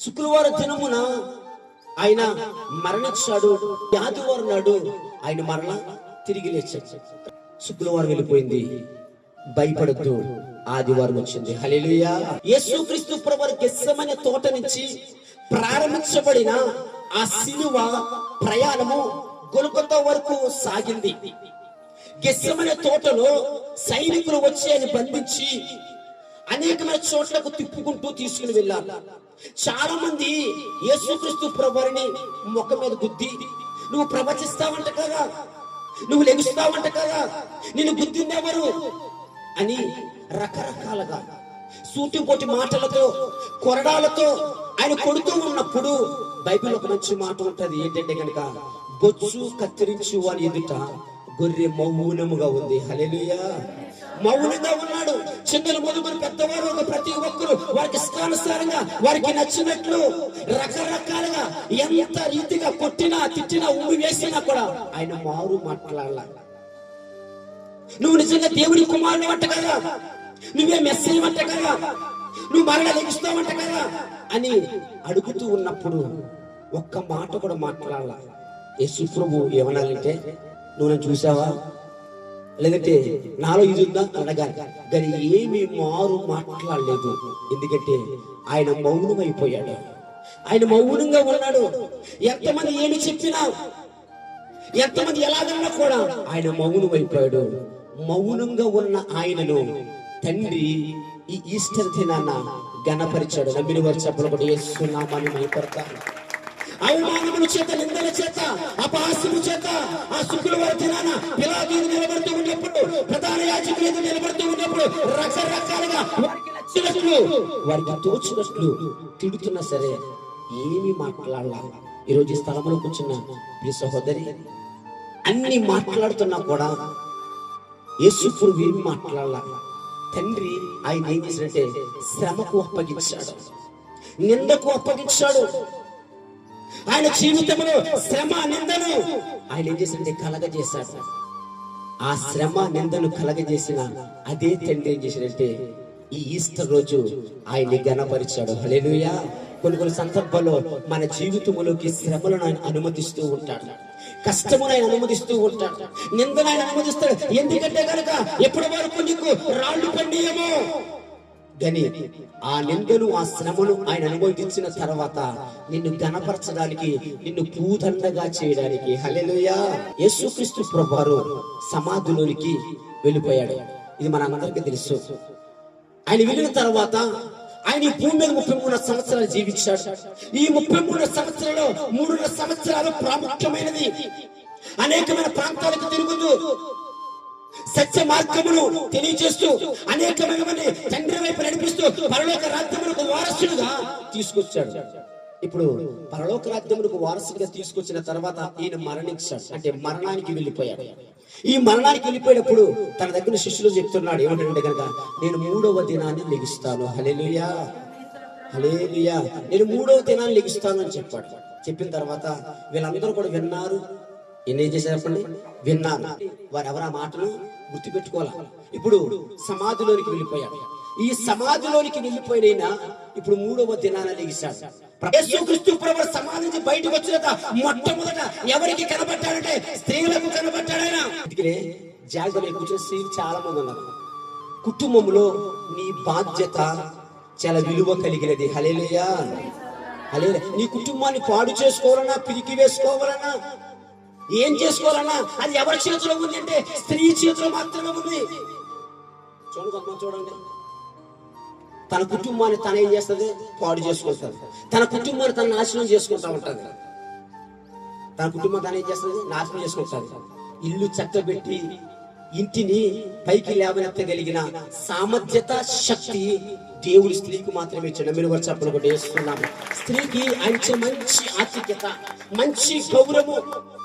శుక్రవారం దినమున ఆయన మరణించాడు. ఆదివారం నాడు ఆయన మరణ తిరిగి లేచాడు. శుక్రవారం వెళ్ళిపోయింది. భయపడద్దు. ఆదివారం వచ్చింది. హల్లెలూయా. యేసుక్రీస్తు ప్రభు గెస్సమైన తోట నుంచి ప్రారంభించబడిన ఆ సిలువ ప్రయాణము గొలుకొత్త వరకు సాగింది. గెస్సమైన తోటలో సైనికులు వచ్చి ఆయన బంధించి అనేకమైన చోట్లకు తిప్పుకుంటూ తీసుకుని వెళ్ళారు. చాలా మంది యేసుక్రీస్తు ప్రభుని ముఖ మీద గుద్ది నువ్వు ప్రవచిస్తావంట కదా నువ్వు లెగుస్తావంట కదా నిన్ను గుద్దిందెవరు? అని రకరకాలుగా సూటిపోటి మాటలతో కొరడాలతో ఆయన కొడుతూ ఉన్నప్పుడు బైబిల్ ఒక మంచి మాట ఉంటది ఏంటంటే కనుక బొచ్చు కత్తిరించు వారి ఎదుట గొర్రె మౌనముగా ఉంది. హలెలుయా మౌనంగా ఉన్నాడు. చిన్నలు మొదలుకొని పెద్దవారు ఒక ప్రతి ఒక్కరు వారికి ఇష్టానుసారంగా వారికి నచ్చినట్లు రకరకాలుగా ఎంత రీతిగా కొట్టినా తిట్టినా ఉమ్మి వేసినా కూడా ఆయన మారు మాట్లాడాల. నువ్వు నిజంగా దేవుడి కుమారుని వంట కదా? నువ్వే మెస్సేజ్ వంట కదా? నువ్వు మరణ లభిస్తావంట కదా? అని అడుగుతూ ఉన్నప్పుడు ఒక్క మాట కూడా మాట్లాడాల. యేసు ప్రభు ఏమనాలంటే నువ్వు నన్ను చూసావా? లేదంటే నాలో ఇది ఉందా అడగాలి. కానీ ఏమి మారు మాట్లాడలేదు. ఎందుకంటే ఆయన మౌనమైపోయాడు. ఆయన మౌనంగా ఉన్నాడు. ఎంతమంది ఏమి చెప్పినా ఎంతమంది ఎలాగన్నా కూడా ఆయన మౌనమైపోయాడు. మౌనంగా ఉన్న ఆయనను తండ్రి ఈ ఈస్టర్ దినాన గణపరిచాడు నమ్మిన వారు చెప్పలు కూడా వేస్తున్నామని భయపడతారు అవమానముల చేత నిందల చేత అపహాస్యము చేత ఆ శుక్రవార దినాన పిలాదు ఎదురు నిలబడుతూ ఉన్నప్పుడు ప్రధాన యాజకులు ఎదురు నిలబడుతూ ఉన్నప్పుడు రకరకాలుగా వారికి నచ్చినట్లు వారికి తోచినట్లు తిడుతున్నా సరే ఏమి మాట్లాడాల. ఈరోజు ఈ స్థలంలో కూర్చున్న ప్రియ సహోదరి అన్ని మాట్లాడుతున్నా కూడా యేసుప్రు ఏమి మాట్లాడాల. తండ్రి ఆయన ఏం చేసినట్టే శ్రమకు అప్పగించాడు. నిందకు అప్పగించాడు. ఆయన జీవితంలో శ్రమ నిందను. ఆయన ఏం చేసింటే కలగజేశాడు. ఆ శ్రమ నిందను కలగజేసిన అదే తండ్రి ఏం చేసినట్టే ఈ ఈస్టర్ రోజు ఆయన్ని గణపరిచాడు. హల్లెలూయా. కొన్ని కొన్ని సందర్భాల్లో మన జీవితంలోకి శ్రమలను ఆయన అనుమతిస్తూ ఉంటాడు. కష్టమును ఆయన అనుమతిస్తూ ఉంటాడు. నిందను ఆయన అనుమతిస్తాడు. ఎందుకంటే కనుక ఎప్పటి వరకు నీకు రాళ్ళు పండియమో? గని ఆ నిందలు ఆ శ్రమను ఆయన అనుభవించిన తర్వాత నిన్ను గణపరచడానికి నిన్ను పూదండగా చేయడానికి హలెలుయా యేసుక్రీస్తు ప్రభువారు సమాధిలోనికి వెళ్ళిపోయాడు. ఇది మన అందరికీ తెలుసు. ఆయన వెళ్ళిన తర్వాత ఆయన ఈ భూమి మీద ముప్పై మూడు సంవత్సరాలు జీవించాడు. ఈ ముప్పై మూడు సంవత్సరాలు మూడున్నర సంవత్సరాలు ప్రాముఖ్యమైనది. అనేకమైన ప్రాంతాలకు తిరుగుతూ సత్య మార్గమును తెలియజేస్తూ అనేకమైన మంది తండ్రి వైపు నడిపిస్తూ పరలోక రాజ్యములకు వారసుడుగా తీసుకొచ్చాడు. ఇప్పుడు పరలోక రాజ్యములకు వారసుడిగా తీసుకొచ్చిన తర్వాత ఈయన మరణించాడు. అంటే మరణానికి వెళ్ళిపోయాడు. ఈ మరణానికి వెళ్ళిపోయేటప్పుడు తన దగ్గర శిష్యులు చెప్తున్నాడు ఏమంటే కనుక నేను మూడవ దినాన్ని లెగిస్తాను. హలేలుయా హలేలుయా నేను మూడవ దినాన్ని లెగిస్తాను అని చెప్పాడు. చెప్పిన తర్వాత వీళ్ళందరూ కూడా విన్నారు. ఈయన ఏం చేశారు చెప్పండి? వారు ఎవరు ఆ మాటను గుర్తుపెట్టుకోవాలి? ఇప్పుడు సమాధిలోనికి వెళ్ళిపోయాడు. ఈ సమాధిలోనికి వెళ్ళిపోయిన ఇప్పుడు మూడవ దినాన లెగిశాడు యేసుక్రీస్తు ప్రభు సమాధి నుంచి బయటకు వచ్చిన మొట్టమొదట ఎవరికి కనబడ్డాడంటే స్త్రీలకు కనబడ్డాడైనా అందుకనే జాగ్రత్త కూర్చొని స్త్రీలు చాలా మంది ఉన్నారు. కుటుంబంలో నీ బాధ్యత చాలా విలువ కలిగినది. హలేలేయా హలే నీ కుటుంబాన్ని పాడు చేసుకోవాలన్నా పిరికి వేసుకోవాలన్నా ఏం చేసుకోవాలన్నా అది ఎవరి చేతిలో ఉంది అంటే స్త్రీ చేతిలో మాత్రమే ఉంది. చూడండి కొంతమంది చూడండి. తన కుటుంబాన్ని తన ఏం చేస్తుంది? పాడు చేసుకుంటుంది. తన కుటుంబాన్ని తన నాశనం చేసుకుంటా ఉంటుంది. తన కుటుంబం తను ఏం చేస్తుంది? నాశనం చేసుకుంటుంది. ఇల్లు చక్కబెట్టి ఇంటిని పైకి లేవనెత్తగలిగిన సామర్థ్యత శక్తి దేవుడి స్త్రీకి మాత్రమే ఇచ్చాడు. మీరు కూడా చెప్పలు కూడా స్త్రీకి ఆయన మంచి ఆతిథ్యత మంచి గౌరవం